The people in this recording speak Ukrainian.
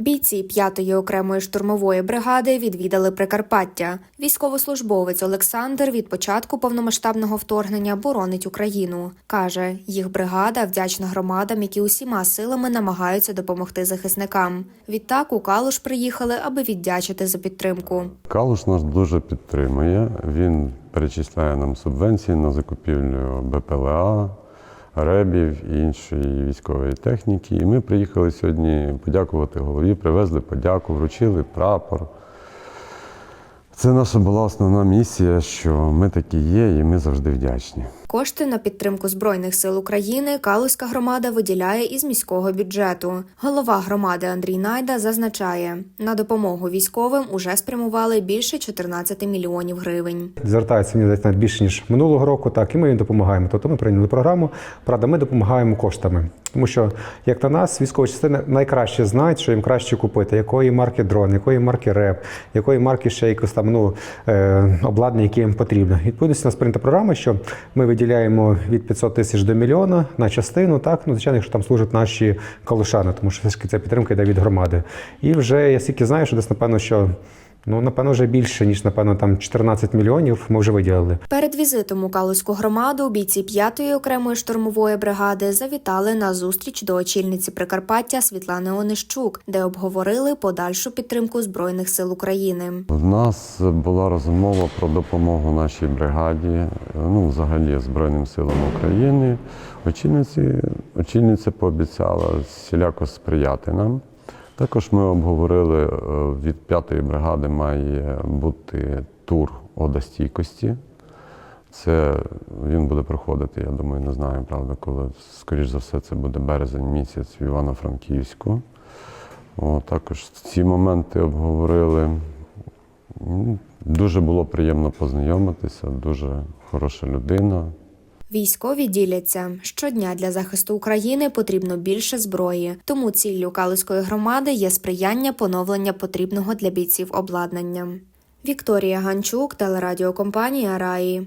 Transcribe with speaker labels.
Speaker 1: Бійці 5-ї окремої штурмової бригади відвідали Прикарпаття. Військовослужбовець Олександр від початку повномасштабного вторгнення боронить Україну. каже, їх бригада вдячна громадам, які усіма силами намагаються допомогти захисникам. Відтак у Калуш приїхали, аби віддячити за підтримку.
Speaker 2: Калуш нас дуже підтримує. Він перечисляє нам субвенції на закупівлю БПЛА, ребів і іншої військової техніки. І ми приїхали сьогодні подякувати голові, привезли подяку, вручили прапор. Це наша була основна місія, що ми такі є, і ми завжди вдячні.
Speaker 1: Кошти на підтримку збройних сил України Калузька громада виділяє із міського бюджету. Голова громади Андрій Найда зазначає, на допомогу військовим уже спрямували більше 14 мільйонів гривень.
Speaker 3: звертається мені навіть більше ніж минулого року, так і ми їм допомагаємо. Тобто ми прийняли програму. Правда, ми допомагаємо коштами. Тому що, як на нас, військові частини найкраще знають, що їм краще купити, якої марки дрон, якої марки реп, якої марки ще якось там ну, е, обладнання, яке їм потрібно. Відповідно, у нас прийнята програма, що ми виділяємо від 500 тисяч до мільйона на частину, так, ну, звичайно, якщо там служать наші калушани, тому що все ж таки ця підтримка йде від громади. І вже я стільки знаю, що десь, напевно, що Ну, напевно, вже більше, ніж, напевно, там 14 мільйонів ми вже виділили.
Speaker 1: Перед візитом у Калузьку громаду бійці 5-ї окремої штурмової бригади завітали на зустріч до очільниці Прикарпаття Світлани Онищук, де обговорили подальшу підтримку збройних сил України.
Speaker 2: В нас була розмова про допомогу нашій бригаді, ну, взагалі Збройним силам України. Очільниці, очільниця пообіцяла всіляко сприяти нам. Також ми обговорили, е, від п'ятої бригади має бути тур одостійкості. Це він буде проходити, я думаю, не знаю, правда, коли, скоріш за все, це буде березень місяць в Івано-Франківську. Також ці моменти обговорили. Дуже було приємно познайомитися, дуже хороша людина.
Speaker 1: Військові діляться щодня для захисту України потрібно більше зброї. Тому ціллю Калузької громади є сприяння поновлення потрібного для бійців обладнання. Вікторія Ганчук, телерадіокомпанія Раї.